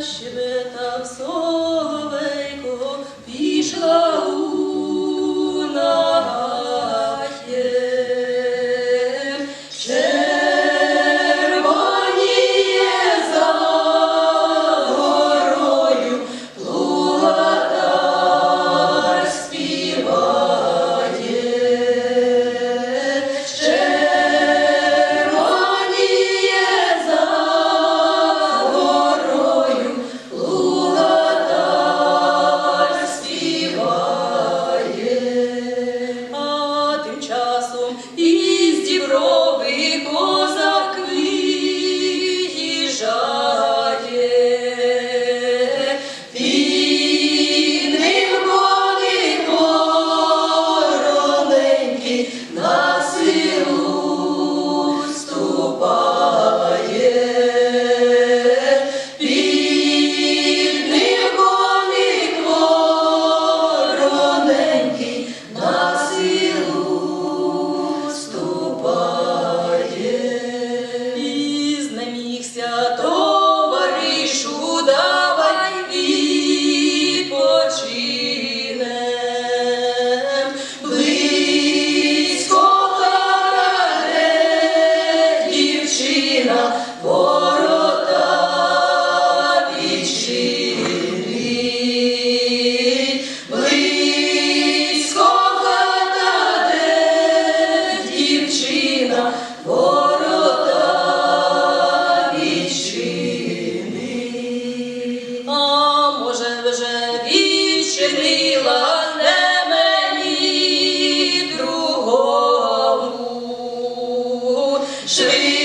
защебетав соловейко, пішла Shri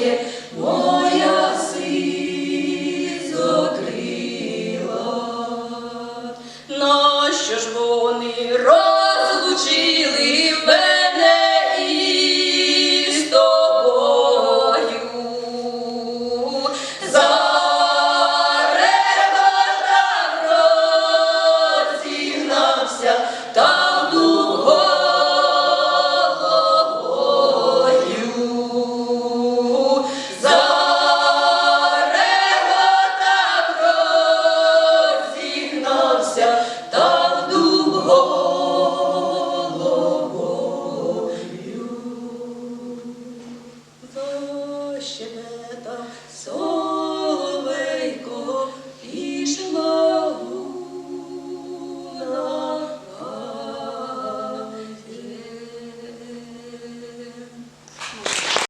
є моя сизокрила. Нащо ж вони роблять?